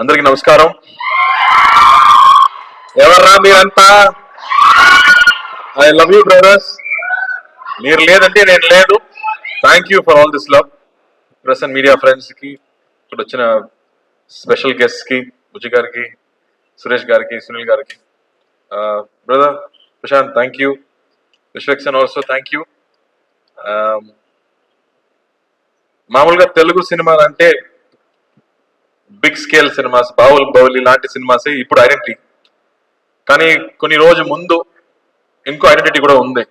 అందరికి నమస్కారం. ఎవర్రా మీరంతా? ఐ లవ్ యూ బ్రదర్స్ మీరు లేదంటే నేను లేదు. Thank you for all this love press and media ఫ్రెండ్స్కి ఇక్కడ వచ్చిన స్పెషల్ గెస్ట్కి బుజ్జి గారికి సురేష్ గారికి సునీల్ గారికి. Brother Prashanth thank you Vishwaksen also thank you మామూలుగా తెలుగు సినిమాలు అంటే బిగ్ స్కేల్ సినిమాస్ బావుల్ బౌలి లాంటి సినిమాస్ ఇప్పుడు ఐడెంటిటీ. కానీ కొన్ని రోజు ముందు ఇంకో ఐడెంటిటీ కూడా ఉంది.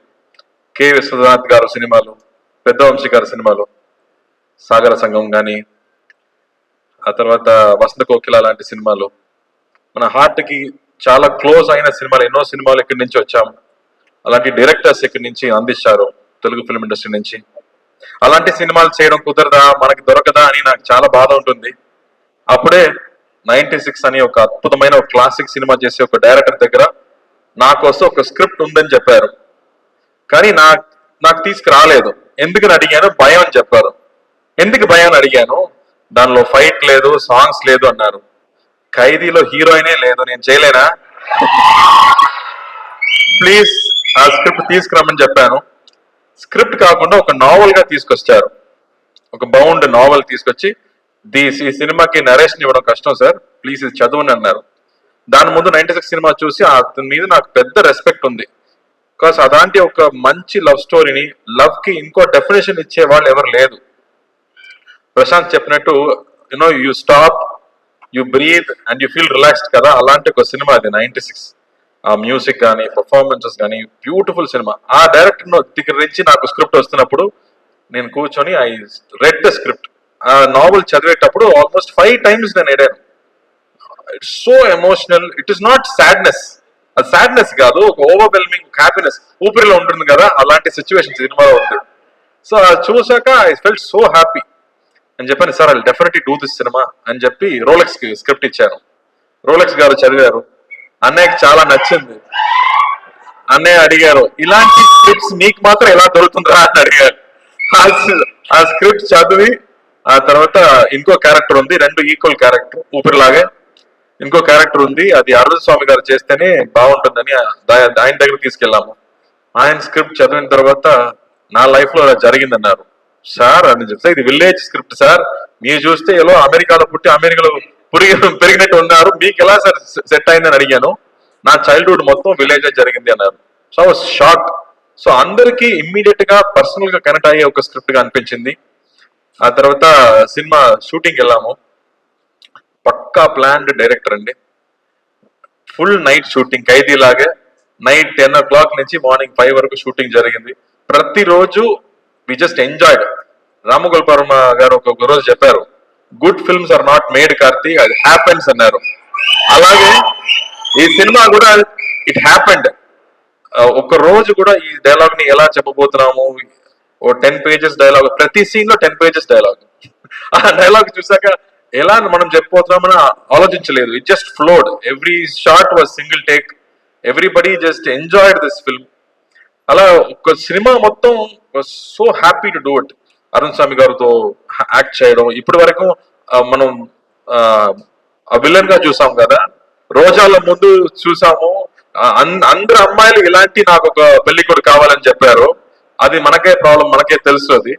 కె. విశ్వనాథ్ గారు సినిమాలు పెద్ద వంశీ గారి సినిమాలు సాగర సంఘం కానీ ఆ తర్వాత వసంత కోకిల లాంటి సినిమాలు. మన హార్ట్కి చాలా క్లోజ్ అయిన సినిమాలు ఎన్నో సినిమాలు ఇక్కడి నుంచి వచ్చాము అలాంటి డైరెక్టర్స్ ఇక్కడి నుంచి అందించారు తెలుగు ఫిల్మ్ ఇండస్ట్రీ నుంచి. అలాంటి సినిమాలు చేయడం కుదరదా మనకి దొరకదా అని నాకు చాలా బాధ ఉంటుంది. అప్పుడే నైన్టీ సిక్స్ అని ఒక అద్భుతమైన ఒక క్లాసిక్ సినిమా చేసే ఒక డైరెక్టర్ దగ్గర నా కోసం ఒక స్క్రిప్ట్ ఉందని చెప్పారు. కానీ నా నాకు తీసుకురాలేదు. ఎందుకని అడిగాను? భయం అని చెప్పారు. ఎందుకు భయం అని అడిగాను? దానిలో ఫైట్ లేదు సాంగ్స్ లేదు అన్నారు. ఖైదీలో హీరోయినే లేదు. నేను చేయలేనా? ప్లీజ్ ఆ స్క్రిప్ట్ తీసుకురమ్మని చెప్పాను. స్క్రిప్ట్ కాకుండా ఒక నావల్గా తీసుకొచ్చారు. ఒక బౌండ్ నావల్ తీసుకొచ్చి దీ ఈ సినిమాకి నరేషన్ ఇవ్వడం కష్టం సార్ ప్లీజ్ ఇది చదవని అన్నారు. దాని ముందు నైన్టీ సిక్స్ సినిమా చూసి అతని మీద నాకు పెద్ద రెస్పెక్ట్ ఉంది. బికాస్ అలాంటి ఒక మంచి లవ్ స్టోరీని లవ్కి ఇంకో డెఫినేషన్ ఇచ్చే వాళ్ళు ఎవరు లేదు. ప్రశాంత్ చెప్పినట్టు you know you stop you breathe and you feel relaxed కదా. అలాంటి ఒక సినిమా అది నైన్టీ సిక్స్. ఆ మ్యూజిక్ కానీ పర్ఫార్మెన్సెస్ కానీ బ్యూటిఫుల్ సినిమా. ఆ డైరెక్టర్ దగ్గర నుంచి నాకు స్క్రిప్ట్ వస్తున్నప్పుడు నేను కూర్చొని ఐ రెడ్ ద స్క్రిప్ట్ ఆ నావెల్ చదివేటప్పుడు ఆల్మోస్ట్ ఫైవ్ టైమ్స్ నేను ఎడాను it's so emotional it is not sadness అది సాడ్నెస్ కాదు ఒక ఓవర్వెల్మింగ్ హ్యాపీనెస్ ఊపిరిలో ఉంటుంది కదా అలాంటి సిచ్యువేషన్ సినిమాలో ఉంది. సో అది చూసాక ఐ ఫెల్ట్ సో హ్యాపీ అని చెప్పాను sir I definitely do this cinema అని చెప్పి రోలెక్స్కి స్క్రిప్ట్ ఇచ్చాను రోలెక్స్ గారు చదివారు. అన్నయ్యకి చాలా నచ్చింది. అన్నయ్య అడిగారు ఇలాంటి స్క్రిప్ట్స్ మీకు మాత్రం ఎలా దొరుకుతుందా అని అడిగారు. ఆ ఆ స్క్రిప్ట్ చదివి ఆ తర్వాత ఇంకో క్యారెక్టర్ ఉంది రెండు ఈక్వల్ క్యారెక్టర్ ఊపిరిలాగే. ఇంకో క్యారెక్టర్ ఉంది అది అరుణ్ స్వామి గారు చేస్తేనే బాగుంటుందని ఆయన దగ్గర తీసుకెళ్ళాము. ఆయన స్క్రిప్ట్ చదివిన తర్వాత నా లైఫ్లో అలా జరిగిందన్నారు. సార్ అని చెప్తే ఇది విలేజ్ స్క్రిప్ట్ సార్ మీరు చూస్తే ఎలా అమెరికాలో పుట్టి అమెరికాలో పురిగి పెరిగినట్టు ఉన్నారు మీకు ఎలా సార్ సెట్ అయిందని అడిగాను. నా చైల్డ్హుడ్ మొత్తం విలేజ్ జరిగింది అన్నారు. సో షాక్ సో అందరికీ ఇమ్మీడియట్గా పర్సనల్గా కనెక్ట్ అయ్యే ఒక స్క్రిప్ట్గా అనిపించింది. ఆ తర్వాత సినిమా షూటింగ్ వెళ్ళాము. పక్కా ప్లాన్డ్ డైరెక్టర్ అండి. ఫుల్ నైట్ షూటింగ్ ఖైదీ లాగే నైట్ టెన్ ఓ క్లాక్ నుంచి మార్నింగ్ ఫైవ్ వరకు షూటింగ్ జరిగింది. ప్రతిరోజు వి జస్ట్ ఎంజాయ్డ్ రామగోపాల్ గారు ఒక రోజు చెప్పారు good films are not made Karthi అది హ్యాపెన్స్ అన్నారు. అలాగే ఈ సినిమా కూడా ఇట్ హ్యాపెండ్ ఒక రోజు కూడా ఈ డైలాగ్ని ఎలా చెప్పబోతున్నాము ఓ టెన్ పేజెస్ డైలాగ్ ప్రతి సీన్లో టెన్ పేజెస్ డైలాగ్ ఆ డైలాగ్ చూసాక ఎలా మనం చెప్పబోతున్నామని ఆలోచించలేదు. It just flowed every shot was single take everybody just enjoyed this film అలా ఒక సినిమా మొత్తం so happy to do it Arun Swamy గారితో యాక్ట్ చేయడం. ఇప్పటి వరకు మనం ఆ విలన్గా చూసాం కదా. రోజాల ముందు చూసాము. అన్- అందరు అమ్మాయిలు ఇలాంటి నాకు ఒక పెళ్ళి కొడుకు కావాలని చెప్పారు. అది మనకే ప్రాబ్లం మనకే తెలుసు అది.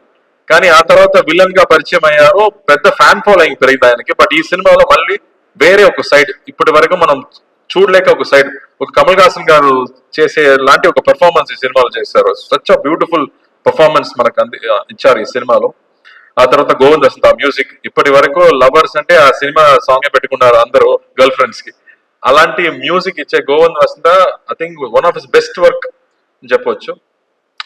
కానీ ఆ తర్వాత విలన్గా పరిచయం అయ్యారు పెద్ద ఫ్యాన్ ఫాలోయింగ్ పెరిగింది ఆయనకి. బట్ ఈ సినిమాలో మళ్ళీ వేరే ఒక సైడ్ ఇప్పటి వరకు మనం చూడలేక ఒక సైడ్ ఒక కమల్ హాసన్ గారు చేసే లాంటి ఒక పెర్ఫార్మెన్స్ ఈ సినిమాలో చేశారు. సచ్ అ బ్యూటిఫుల్ పర్ఫార్మెన్స్ మనకు అంది ఇచ్చారు ఈ సినిమాలో. ఆ తర్వాత గోవింద్ వసంత మ్యూజిక్ ఇప్పటి వరకు లవర్స్ అంటే ఆ సినిమా సాంగ్ పెట్టుకున్నారు అందరూ గర్ల్ ఫ్రెండ్స్కి. అలాంటి మ్యూజిక్ ఇచ్చే Govind Vasantha I think one of his best work అని చెప్పొచ్చు.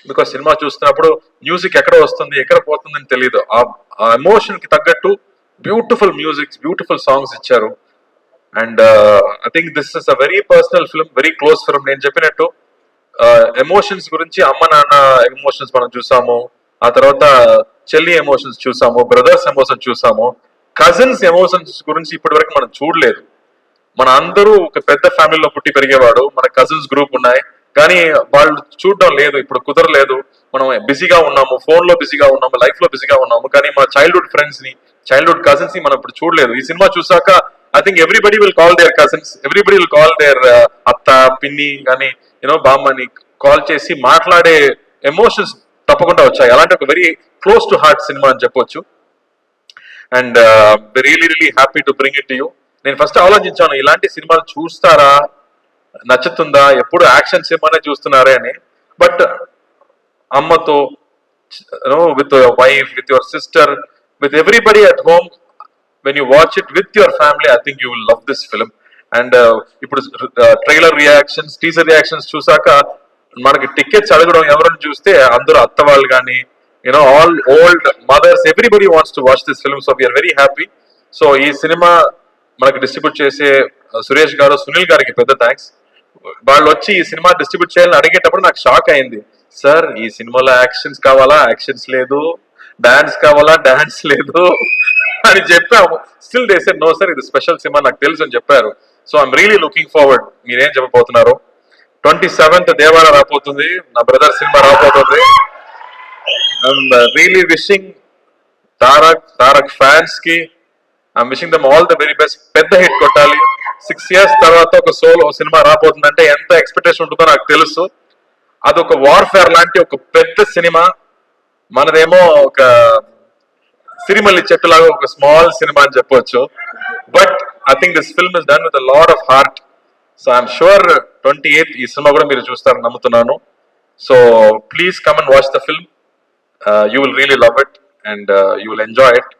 బికాస్ సినిమా చూస్తున్నప్పుడు మ్యూజిక్ ఎక్కడ వస్తుంది ఎక్కడ పోతుందని తెలియదు ఆ ఎమోషన్కి తగ్గట్టు బ్యూటిఫుల్ మ్యూజిక్ బ్యూటిఫుల్ సాంగ్స్ ఇచ్చారు. And I think this is a very personal film very close film నేను చెప్పినట్టు uh, ఎమోషన్స్ గురించి అమ్మ నాన్న ఎమోషన్స్ మనం చూసాము. ఆ తర్వాత చెల్లి ఎమోషన్స్ చూసాము బ్రదర్స్ ఎమోషన్స్ చూసాము. కజిన్స్ ఎమోషన్స్ గురించి ఇప్పటి వరకు మనం చూడలేదు. మన అందరూ ఒక పెద్ద ఫ్యామిలీలో పుట్టి పెరిగేవాడు. మన కజిన్స్ గ్రూప్ ఉన్నాయి. కానీ వాళ్ళు చూడడం లేదు ఇప్పుడు కుదరలేదు. మనం బిజీగా ఉన్నాము ఫోన్లో బిజీగా ఉన్నాము లైఫ్లో బిజీగా ఉన్నాము కానీ మా చైల్డ్హుడ్ ఫ్రెండ్స్ని చైల్డ్హుడ్ కజిన్స్ని మనం ఇప్పుడు చూడలేదు. ఈ సినిమా చూసాక I think everybody will call their cousins everybody will call their అత్త పిన్ని కానీ యూనో బామ్మని కాల్ చేసి మాట్లాడే ఎమోషన్స్ తప్పకుండా వచ్చాయి. అలాంటి ఒక very close to heart cinema అని చెప్పొచ్చు. And really really happy to bring it you నేను ఫస్ట్ ఆలోచించాను ఇలాంటి సినిమాలు చూస్తారా? నచ్చుతుందా? ఎప్పుడు యాక్షన్స్ ఏమైనా చూస్తున్నారే అని. బట్ అమ్మతో with wife with your sister with everybody at home when you watch it with your family I think you will love this film and ఇప్పుడు ట్రైలర్ రియాక్షన్స్ టీజర్ రియాక్షన్స్ చూసాక మనకి టికెట్స్ అడగడం ఎవరైనా చూస్తే అందరూ అత్త వాళ్ళు కానీ you know all old mothers everybody wants to watch this film so we are very happy so ఈ సినిమా మనకి డిస్ట్రిబ్యూట్ చేసే uh, సురేష్ గారు సునీల్ గారికి పెద్ద థ్యాంక్స్ వాళ్ళు వచ్చి ఈ సినిమా డిస్ట్రిబ్యూట్ చేయాలని అడిగేటప్పుడు నాకు షాక్ అయింది. సార్ ఈ సినిమాలో యాక్షన్స్ కావాలా? యాక్షన్స్ లేదు. డాన్స్ కావాలా? డాన్స్ లేదు. అని చెప్పాము. స్టిల్ దే నో సార్ ఇది స్పెషల్ సినిమా నాకు తెలుసు అని చెప్పారు. So I'm really looking forward మీరేం చెప్పబోతున్నారు? ట్వంటీ సెవెంత్ దేవాల రాబోతుంది. నా బ్రదర్ సినిమా రాబోతుంది. And really wishing Tarak Tarak ఫ్యాన్స్కి I'm wishing them all the very best పెద్ద హిట్ కొట్టాలి. సిక్స్ ఇయర్స్ తర్వాత ఒక సోలో సినిమా రాబోతుందంటే ఎంత ఎక్స్పెక్టేషన్ ఉంటుందో నాకు తెలుసు. అదొక వార్ఫేర్ లాంటి ఒక పెద్ద సినిమా. మనదేమో ఒక సిరిమల్లి చెట్టులాగా ఒక స్మాల్ సినిమా అని చెప్పొచ్చు. But I think this film is done with lot of heart so I'm sure twenty eighth ఈ సినిమా కూడా మీరు చూస్తారని నమ్ముతున్నాను. So please come and watch the film you will really love it and you will enjoy it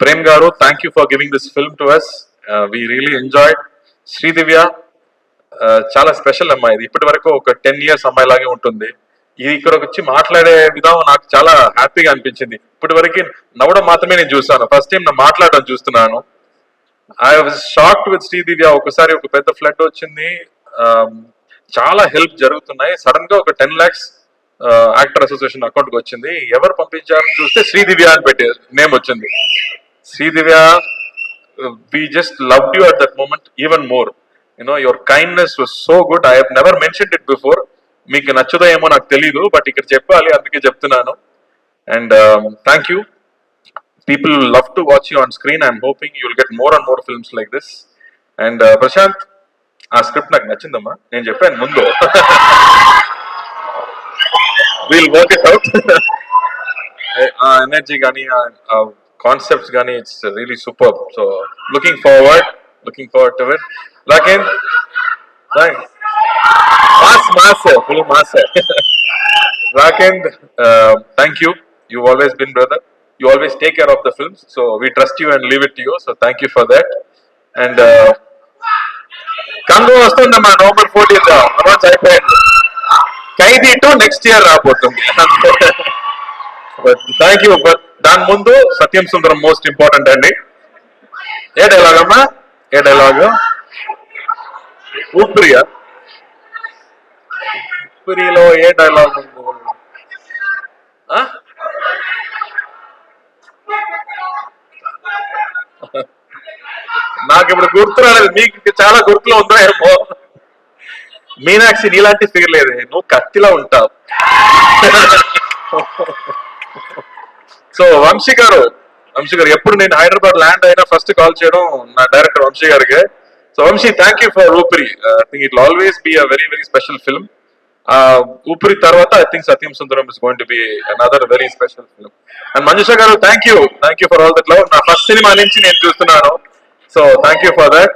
Prem garu thank you for giving this film to us we really enjoy Sridivya చాలా special అమ్మాయి. ఇది ఇప్పటి వరకు ఒక ten years అమ్మాయి లాగే ఉంటుంది. ఇది ఇక్కడ వచ్చి మాట్లాడే విధానం నాకు చాలా హ్యాపీగా అనిపించింది. ఇప్పటి వరకు నవ్వడం మాత్రమే నేను చూసాను ఫస్ట్ టైం నా మాట్లాడడం చూస్తున్నాను. I was shocked with Sridivya ఒకసారి ఒక పెద్ద ఫ్లడ్ వచ్చింది. Um, చాలా హెల్ప్ జరుగుతున్నాయి. సడన్గా ఒక టెన్ లాక్స్ యాక్టర్ అసోసియేషన్ అకౌంట్కి వచ్చింది. ఎవరు పంపించారని చూస్తే శ్రీదివ్య అని పెట్టే నేమ్ వచ్చింది. Sridivya we just loved you at that moment even more. You know, your kindness was so good. I have never mentioned it before. మీకు నచ్చుదో ఏమో నాకు తెలియదు బట్ ఇక్కడ చెప్పాలి అందుకే చెప్తున్నాను and thank you people love to watch you on screen I'm hoping you will get more and more films like this and Prashanth ఆ script నాకు నచ్చిందమ్మా నేను చెప్పాను ముందు వీల్ వర్క్ ఇట్ అవుట్ ఆ ఎనర్జీ కానీ కాన్సెప్ట్స్ కానీ it's really super so looking forward looking forward to it లాకెన్ mass mass full mass Rakend, uh, thank you. You've always been brother. You always take care of the films, so we trust you and leave it to you. So thank you for that. And uh, కంగు వస్తుందమ్మా November fourteenth announce అయిపోయింది Khaidi two next year రాబోతుంది thank you but దాని ముందు సత్యం సుందరం most important అండి. ఏ dialogue అమ్మా ఏ dialogue? ఊపిరియా. ఊపిరిలో ఏ dialogue నాకు ఇప్పుడు గుర్తు రాలేదు. మీకు చాలా గుర్తులో ఉందా ఏమో. మీనాక్షి నీలాంటి ఫిగర్ లేదు. నువ్వు కత్తిలా ఉంటావు. సో వంశీ గారు వంశీ గారు ఎప్పుడు నేను హైదరాబాద్ ల్యాండ్ అయినా ఫస్ట్ కాల్ చేయడం నా డైరెక్టర్ వంశీ గారికి. So Vamsi thank you for Oopiri I think it always be a very very special film Oopiri తర్వాత I think Satyam Sundaram is going to be another very special film and Manjusha garu thank you thank you for all that love నా first cinema నుంచి నేను చూస్తున్నాను. So thank you for that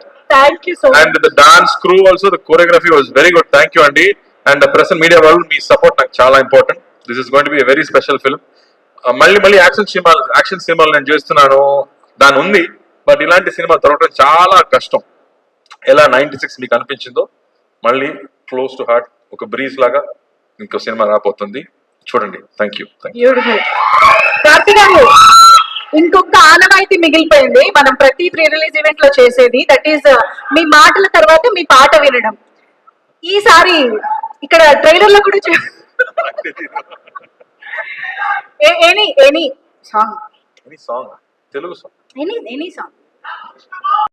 and the dance crew also the choreography was very good thank you అండి and present media వాళ్ళు మీ support నాకు చాలా important this is going to be very special film మళ్ళీ మళ్ళీ యాక్షన్ సినిమా యాక్షన్ సినిమాలు నేను చేస్తున్నాను. దాని ఉంది. బట్ ఇలాంటి సినిమా దొరకడం చాలా కష్టం. ఎలా నైన్టీ సిక్స్ మీకు అనిపించిందో మళ్ళీ క్లోజ్ టు హార్ట్ ఒక బ్రీజ్ లాగా ఇంకో సినిమా రాబోతుంది. చూడండి. థ్యాంక్ యూ ఇంకొక ఆనవాయితీ మిగిలిపోయింది. మనం ప్రతి ప్రీ రిలీజ్ ఈవెంట్లో చేసేది. దట్ ఈస్ మీ మాటల తర్వాత మీ పాట వినడం. ఈసారి ఇక్కడ ట్రైలర్లో కూడా any any song song Telugu song any any song